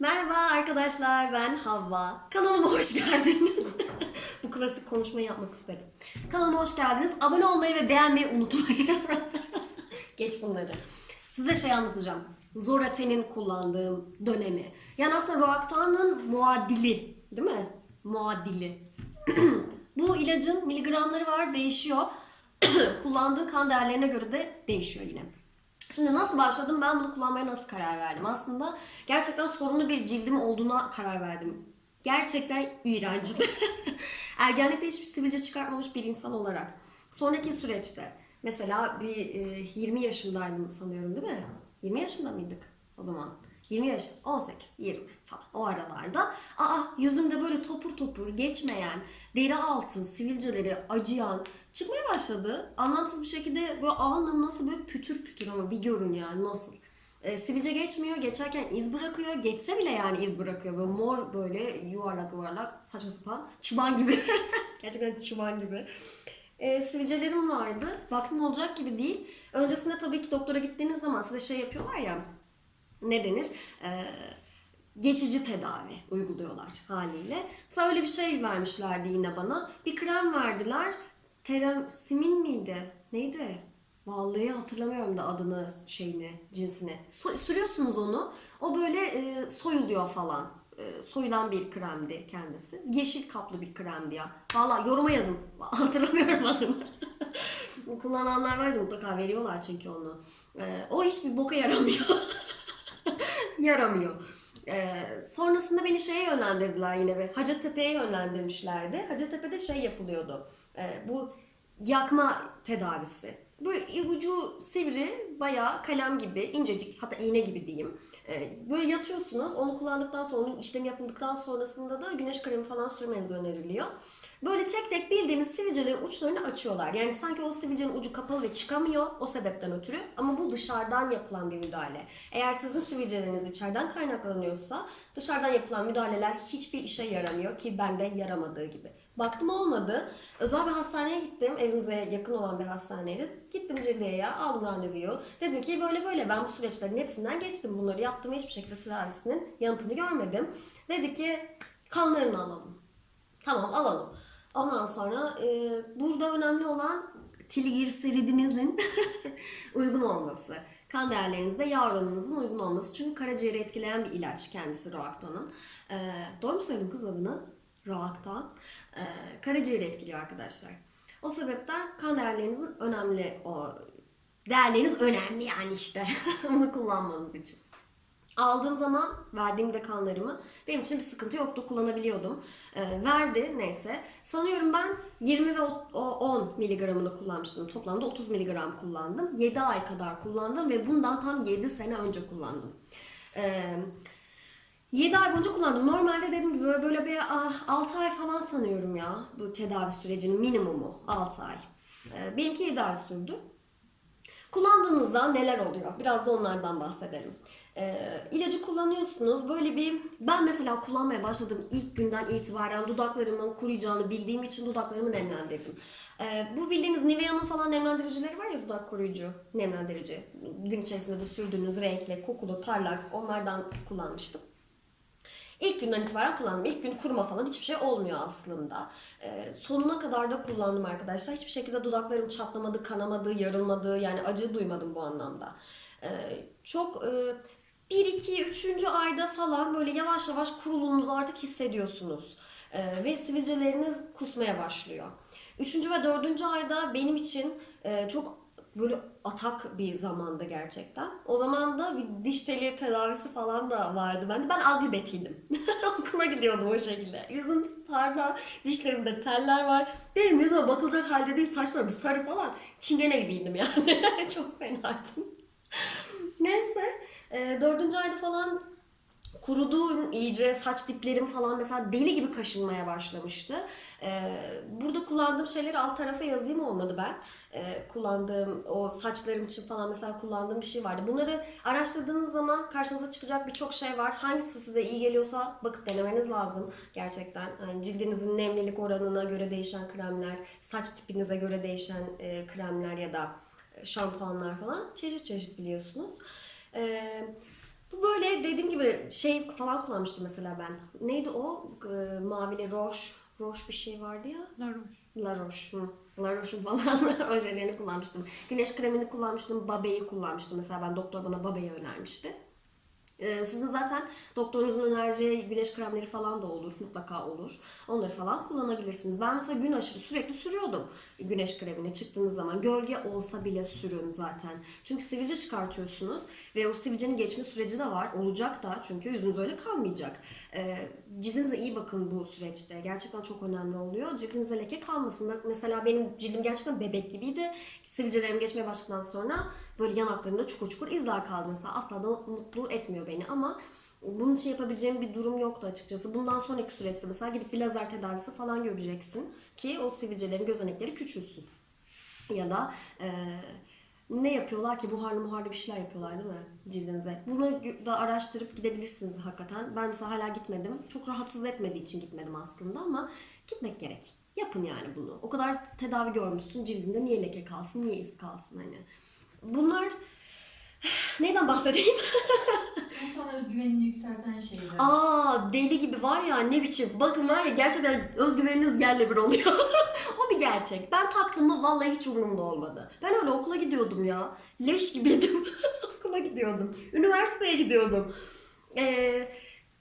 Merhaba arkadaşlar ben Havva. Kanalıma hoş geldiniz. Bu klasik konuşmayı yapmak istedim. Kanalıma hoş geldiniz. Abone olmayı ve beğenmeyi unutmayın. Geç bunları. Size şey anlatacağım. Zoraten'in kullandığım dönemi. Yani aslında Roakta'nın muadili. Değil mi? Muadili. Bu ilacın miligramları var değişiyor. Kullandığı kan değerlerine göre de değişiyor yine. Şimdi nasıl başladım ben bunu kullanmaya nasıl karar verdim? Aslında gerçekten sorunlu bir cildim olduğuna karar verdim. Gerçekten iğrencdi. Ergenlikte hiçbir sivilce çıkartmamış bir insan olarak. Sonraki süreçte mesela bir e, 20 yaşındaydım sanıyorum değil mi? 20 yaşında mıydık o zaman? 20 yaş, 18, 20 falan o aralarda. Aa yüzümde böyle topur topur geçmeyen, deri altın, sivilceleri acıyan çıkmaya başladı. Anlamsız bir şekilde böyle alnım nasıl böyle pütür pütür ama bir görün yani nasıl. E, sivilce geçmiyor, geçerken iz bırakıyor. Geçse bile yani iz bırakıyor. Böyle mor böyle yuvarlak yuvarlak saçma sapan çıban gibi. Gerçekten çıban gibi. E, sivilcelerim vardı. Baktım olacak gibi değil. Öncesinde tabii ki doktora gittiğiniz zaman size şey yapıyorlar ya ne denir? Ee, geçici tedavi uyguluyorlar haliyle. Mesela öyle bir şey vermişlerdi yine bana. Bir krem verdiler. Terasimin miydi? Neydi? Vallahi hatırlamıyorum da adını, şeyini, cinsini. So- sürüyorsunuz onu. O böyle e, soyuluyor falan. E, soyulan bir kremdi kendisi. Yeşil kaplı bir kremdi ya. Valla yoruma yazın. Hatırlamıyorum adını. Kullananlar vardı mutlaka veriyorlar çünkü onu. E, o hiçbir boka yaramıyor. yaramıyor. Ee, sonrasında beni şeye yönlendirdiler yine ve Hacettepe'ye yönlendirmişlerdi. Hacettepe'de şey yapılıyordu. Ee, bu yakma tedavisi. Böyle ucu sivri, bayağı kalem gibi, incecik hatta iğne gibi diyeyim. Ee, böyle yatıyorsunuz. Onu kullandıktan sonra, onun işlemi yapıldıktan sonrasında da güneş kremi falan sürmeniz öneriliyor. Böyle tek tek bildiğiniz sivilcelerin uçlarını açıyorlar. Yani sanki o sivilcenin ucu kapalı ve çıkamıyor o sebepten ötürü. Ama bu dışarıdan yapılan bir müdahale. Eğer sizin sivilceleriniz içeriden kaynaklanıyorsa dışarıdan yapılan müdahaleler hiçbir işe yaramıyor ki bende yaramadığı gibi. Baktım olmadı. Özel bir hastaneye gittim. Evimize yakın olan bir hastaneydi. Gittim Cildiye'ye aldım randevuyu. Dedim ki böyle böyle ben bu süreçlerin hepsinden geçtim. Bunları yaptım hiçbir şekilde tedavisinin yanıtını görmedim. Dedi ki kanlarını alalım. Tamam alalım. Ondan sonra e, burada önemli olan trigliseridinizin uygun olması. Kan değerlerinizde yağ oranınızın uygun olması. Çünkü karaciğeri etkileyen bir ilaç kendisi Roacton'un. E, doğru mu söyledim kız adını? Roacton. E, karaciğeri etkiliyor arkadaşlar. O sebepten kan değerlerinizin önemli o değerleriniz önemli yani işte bunu kullanmanız için. Aldığım zaman verdiğimde kanlarımı benim için bir sıkıntı yoktu kullanabiliyordum. Ee, verdi neyse. Sanıyorum ben 20 ve o- o 10 miligramını kullanmıştım. Toplamda 30 miligram kullandım. 7 ay kadar kullandım ve bundan tam 7 sene önce kullandım. Ee, 7 ay boyunca kullandım. Normalde dediğim gibi böyle, böyle bir ah, 6 ay falan sanıyorum ya bu tedavi sürecinin minimumu 6 ay. Ee, benimki 7 ay sürdü. Kullandığınızda neler oluyor? Biraz da onlardan bahsedelim. Ee, ilacı kullanıyorsunuz. Böyle bir ben mesela kullanmaya başladığım ilk günden itibaren dudaklarımın kuruyacağını bildiğim için dudaklarımı nemlendirdim. Ee, bu bildiğiniz Nivea'nın falan nemlendiricileri var ya dudak koruyucu, nemlendirici. Gün içerisinde de sürdüğünüz renkli, kokulu, parlak onlardan kullanmıştım. İlk günden itibaren kullandım. İlk gün kuruma falan hiçbir şey olmuyor aslında. Ee, sonuna kadar da kullandım arkadaşlar. Hiçbir şekilde dudaklarım çatlamadı, kanamadı, yarılmadı. Yani acı duymadım bu anlamda. Ee, çok e, 1, 2, 3. ayda falan böyle yavaş yavaş kuruluğunuzu artık hissediyorsunuz. Ee, ve sivilceleriniz kusmaya başlıyor. Üçüncü ve dördüncü ayda benim için e, çok böyle atak bir zamanda gerçekten. O zaman da bir diş teli tedavisi falan da vardı bende. Ben agli betiydim. Okula gidiyordum o şekilde. Yüzüm tarla, dişlerimde teller var. Benim yüzüme bakılacak halde değil, saçlarım sarı falan. Çingene gibiydim yani. Çok fenaydım. Neyse, e, dördüncü ayda falan kurudu iyice saç diplerim falan mesela deli gibi kaşınmaya başlamıştı. Ee, burada kullandığım şeyleri alt tarafa yazayım olmadı ben. Ee, kullandığım o saçlarım için falan mesela kullandığım bir şey vardı. Bunları araştırdığınız zaman karşınıza çıkacak birçok şey var. Hangisi size iyi geliyorsa bakıp denemeniz lazım gerçekten. Yani cildinizin nemlilik oranına göre değişen kremler, saç tipinize göre değişen e, kremler ya da şampuanlar falan çeşit çeşit biliyorsunuz. Ee, Bu böyle dediğim gibi şey falan kullanmıştım mesela ben. Neydi o? Ee, mavili roş. Roş bir şey vardı ya. La Roche. La Roche. Hı. La Roche'un falan ojelerini kullanmıştım. Güneş kremini kullanmıştım. Babe'yi kullanmıştım. Mesela ben doktor bana Babe'yi önermişti. Ee, sizin zaten doktorunuzun önereceği güneş kremleri falan da olur. Mutlaka olur. Onları falan kullanabilirsiniz. Ben mesela gün aşırı sürekli sürüyordum güneş kremini çıktığınız zaman. Gölge olsa bile sürün zaten. Çünkü sivilce çıkartıyorsunuz ve o sivilcenin geçme süreci de var. Olacak da çünkü yüzünüz öyle kalmayacak. Ee, cildinize iyi bakın bu süreçte. Gerçekten çok önemli oluyor. Cildinize leke kalmasın. Mesela benim cildim gerçekten bebek gibiydi. Sivilcelerim geçmeye başladıktan sonra böyle yanaklarımda çukur çukur izler kaldı mesela. Asla da mutlu etmiyor beni ama bunun için yapabileceğim bir durum yoktu açıkçası. Bundan sonraki süreçte mesela gidip bir lazer tedavisi falan göreceksin ki o sivilcelerin gözenekleri küçülsün. Ya da eee, ne yapıyorlar ki buharlı muharlı bir şeyler yapıyorlar değil mi cildinize? Bunu da araştırıp gidebilirsiniz hakikaten. Ben mesela hala gitmedim. Çok rahatsız etmediği için gitmedim aslında ama gitmek gerek. Yapın yani bunu. O kadar tedavi görmüşsün cildinde niye leke kalsın, niye iz kalsın hani. Bunlar neyden bahsedeyim? İnsana özgüvenini yükselten şeyler. Aa deli gibi var ya ne biçim. Bakın var ya gerçekten özgüveniniz yerle bir oluyor. o bir gerçek. Ben taktım mı vallahi hiç umurumda olmadı. Ben öyle okula gidiyordum ya. Leş gibiydim. okula gidiyordum. Üniversiteye gidiyordum. Ee,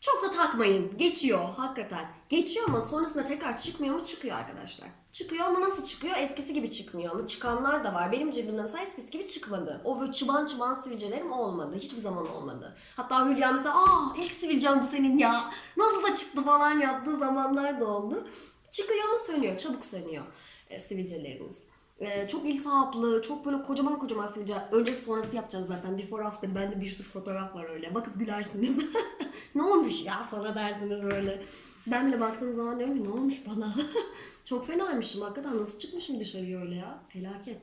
çok da takmayın. Geçiyor hakikaten. Geçiyor ama sonrasında tekrar çıkmıyor mu? Çıkıyor arkadaşlar. Çıkıyor ama nasıl çıkıyor? Eskisi gibi çıkmıyor ama çıkanlar da var. Benim cildimde mesela eskisi gibi çıkmadı. O böyle çıban çıban sivilcelerim olmadı. Hiçbir zaman olmadı. Hatta Hülya mesela aa ilk sivilcem bu senin ya. Nasıl da çıktı falan yaptığı zamanlar da oldu. Çıkıyor ama sönüyor. Çabuk sönüyor e, sivilceleriniz. E, çok iltihaplı, çok böyle kocaman kocaman sivilce. Öncesi sonrası yapacağız zaten. Before after. Bende bir sürü fotoğraf var öyle. Bakıp gülersiniz. ne olmuş ya sana dersiniz böyle. Ben bile baktığım zaman diyorum ki ne olmuş bana? çok fenaymışım hakikaten. Nasıl çıkmışım dışarıya öyle ya? Felaket.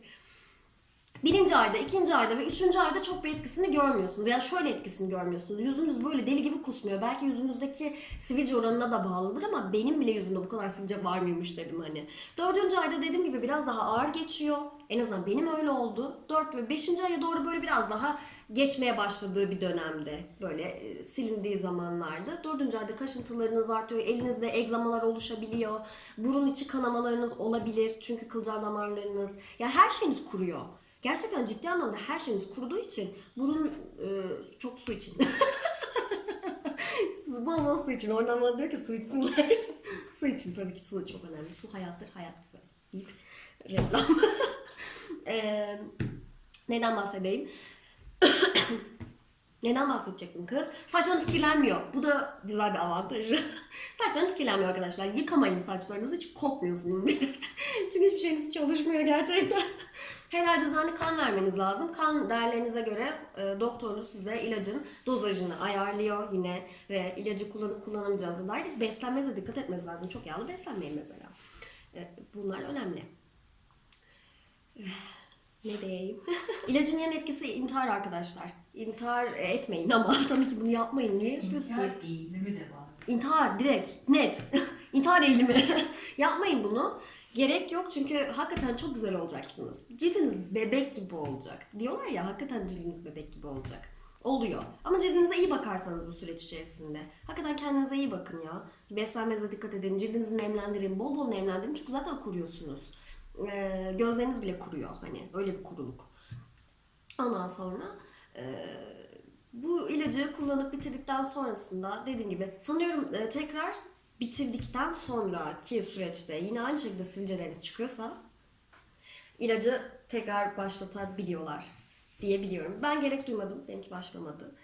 Birinci ayda, ikinci ayda ve üçüncü ayda çok bir etkisini görmüyorsunuz. Yani şöyle etkisini görmüyorsunuz. Yüzünüz böyle deli gibi kusmuyor. Belki yüzünüzdeki sivilce oranına da bağlıdır ama benim bile yüzümde bu kadar sivilce var mıymış dedim hani. Dördüncü ayda dediğim gibi biraz daha ağır geçiyor. En azından benim öyle oldu. Dört ve beşinci aya doğru böyle biraz daha geçmeye başladığı bir dönemde. Böyle e, silindiği zamanlarda. Dördüncü ayda kaşıntılarınız artıyor. Elinizde egzamalar oluşabiliyor. Burun içi kanamalarınız olabilir. Çünkü kılcal damarlarınız. Ya her şeyiniz kuruyor. Gerçekten ciddi anlamda her şeyiniz kuruduğu için burun e, çok su için. bol bol su için. Oradan bana diyor ki su içsinler. su için tabii ki su çok önemli. Su hayattır, hayat güzel deyip reklam. Eee neden bahsedeyim? Neden bahsedecektim kız? Saçlarınız kirlenmiyor. Bu da güzel bir avantajı. Saçlarınız kirlenmiyor arkadaşlar. Yıkamayın saçlarınızı hiç kokmuyorsunuz bile. Çünkü hiçbir şeyiniz çalışmıyor gerçekten. Her ay düzenli kan vermeniz lazım. Kan değerlerinize göre e, doktorunuz size ilacın dozajını ayarlıyor yine ve ilacı kullanıp kullanamayacağınıza dair beslenmenize dikkat etmeniz lazım. Çok yağlı beslenmeyin mesela. E, bunlar önemli. Ne diyeyim? İlacın yan etkisi intihar arkadaşlar. İntihar etmeyin ama tabii ki bunu yapmayın. Niye yapıyorsunuz? İnkar eğilimi de var. İntihar direkt net. İntihar eğilimi. Yapmayın bunu. Gerek yok çünkü hakikaten çok güzel olacaksınız. Cildiniz bebek gibi olacak. Diyorlar ya hakikaten cildiniz bebek gibi olacak. Oluyor. Ama cildinize iyi bakarsanız bu süreç içerisinde. Hakikaten kendinize iyi bakın ya. Beslenmenize dikkat edin. Cildinizi nemlendirin. Bol bol nemlendirin çünkü zaten kuruyorsunuz. Gözleriniz bile kuruyor. Hani öyle bir kuruluk. Ondan sonra bu ilacı kullanıp bitirdikten sonrasında dediğim gibi sanıyorum tekrar bitirdikten sonraki süreçte yine aynı şekilde sivilceleriniz çıkıyorsa ilacı tekrar başlatabiliyorlar diye biliyorum. Ben gerek duymadım. Benimki başlamadı.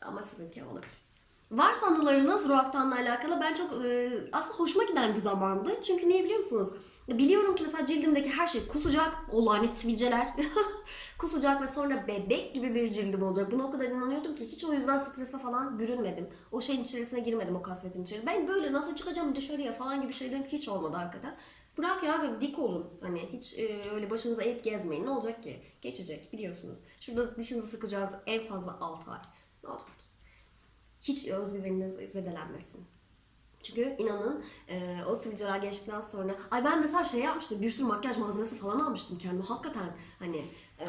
Ama sizinki olabilir. Varsa anılarınız Roaktan'la alakalı ben çok e, aslında hoşuma giden bir zamandı. Çünkü niye biliyor musunuz? Biliyorum ki mesela cildimdeki her şey kusacak. O sivilceler. kusacak ve sonra bebek gibi bir cildim olacak. Buna o kadar inanıyordum ki hiç o yüzden strese falan bürünmedim. O şeyin içerisine girmedim o kasvetin içeri. Ben böyle nasıl çıkacağım dışarıya falan gibi şeylerim hiç olmadı hakikaten. Bırak ya dik olun. Hani hiç e, öyle başınıza eğip gezmeyin. Ne olacak ki? Geçecek biliyorsunuz. Şurada dişinizi sıkacağız en fazla 6 ay. Ne olacak ki? Hiç özgüveniniz zedelenmesin. Çünkü inanın e, o sivilceler geçtikten sonra ay ben mesela şey yapmıştım bir sürü makyaj malzemesi falan almıştım kendime hakikaten hani e,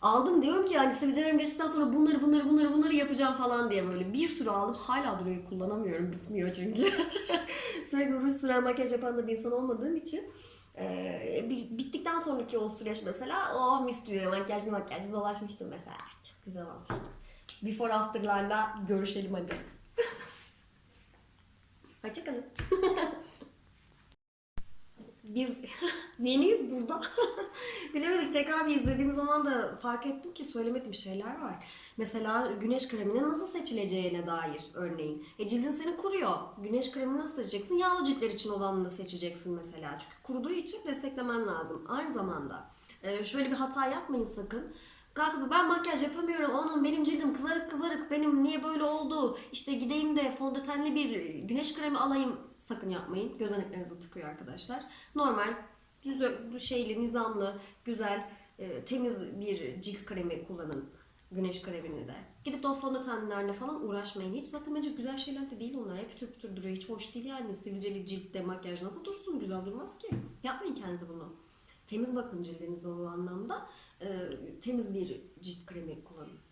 Aldım diyorum ki yani sivilcelerim geçtikten sonra bunları bunları bunları bunları yapacağım falan diye böyle bir sürü aldım. Hala duruyor kullanamıyorum bitmiyor çünkü. Sürekli ruj süren makyaj yapan da bir insan olmadığım için. Bi- bittikten sonraki o süreç mesela oh mis gibi makyajlı makyajlı dolaşmıştım mesela. Çok güzel olmuştu. Before after'larla görüşelim hadi. Hoşçakalın. Biz yeniyiz burada. Bilemedik tekrar bir izlediğim zaman da fark ettim ki söylemediğim şeyler var. Mesela güneş kreminin nasıl seçileceğine dair örneğin. E cildin seni kuruyor. Güneş kremini nasıl seçeceksin? Yağlı ciltler için olanını seçeceksin mesela. Çünkü kuruduğu için desteklemen lazım. Aynı zamanda e, şöyle bir hata yapmayın sakın. Kalkıp ben makyaj yapamıyorum. Onun benim cildim kızarık kızarık. Benim niye böyle oldu? İşte gideyim de fondötenli bir güneş kremi alayım. Sakın yapmayın. Gözeneklerinizi tıkıyor arkadaşlar. Normal, düz, şeyli, nizamlı, güzel, e, temiz bir cilt kremi kullanın. Güneş kremini de. Gidip de o fondötenlerle falan uğraşmayın. Hiç zaten bence güzel şeyler de değil onlar. Hep pütür pütür duruyor. Hiç hoş değil yani. Sivilceli ciltte makyaj nasıl dursun? Güzel durmaz ki. Yapmayın kendinize bunu. Temiz bakın cildinize o anlamda. Ee, temiz bir cilt kremi kullanın.